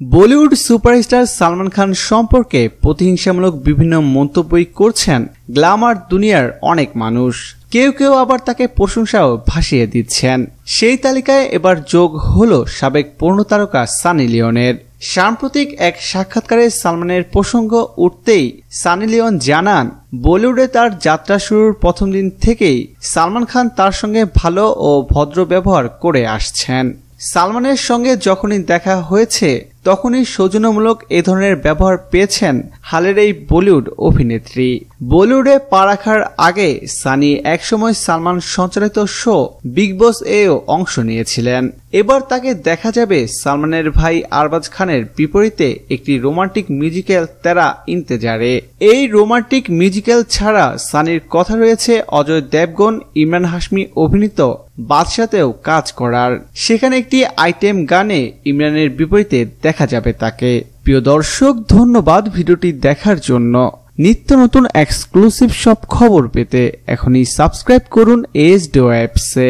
Bollywood superstar Salman Khan সম্পর্কে প্রতিহিংসামূলক বিভিন্ন মন্তব্যই করছেন গ্ল্যামার দুনিয়ার অনেক মানুষ। কেউ কেউ আবার তাকে প্রশংসাও ভাসিয়ে দিচ্ছেন। সেই তালিকায় এবার যোগ হল সাবেক পূর্ণতারকা সানি লিওনের। সাম্প্রতিক এক সাক্ষাৎকারে সালমানের প্রসঙ্গ উঠতেই সানি লিওন জানান, বলিউডে তার যাত্রা শুরুর প্রথম দিন থেকেই সালমান খান তার সঙ্গে ভালো ও ভদ্র ব্যবহার করে আসছেন। সালমানের সঙ্গে যখনই দেখা হয়েছে তখনই সৌজন্যমূলক এ ধরনের ব্যবহার পেয়েছেন হালের এই বলিউড অভিনেত্রী। বলিউডে পা রাখার আগে সানি একসময় সালমান সঞ্চালিত শো বিগ বস এও অংশ নিয়েছিলেন। এবার তাকে দেখা যাবে সালমানের ভাই আরবাজ খানের বিপরীতে একটি রোমান্টিক মিউজিক্যাল তেরা ইন্তেজারে। এই রোমান্টিক মিউজিক্যাল ছাড়া সানির কথা রয়েছে অজয় দেবগন, ইমরান হাসমি অভিনীত বাদশাতেও কাজ করার। সেখানে একটি আইটেম গানে ইমরানের বিপরীতে দেখা যাবে তাকে। প্রিয় দর্শক, ধন্যবাদ ভিডিওটি দেখার জন্য। নিত্য নতুন এক্সক্লুসিভ সব খবর পেতে এখনই সাবস্ক্রাইব করুন এস ডো অ্যাপসে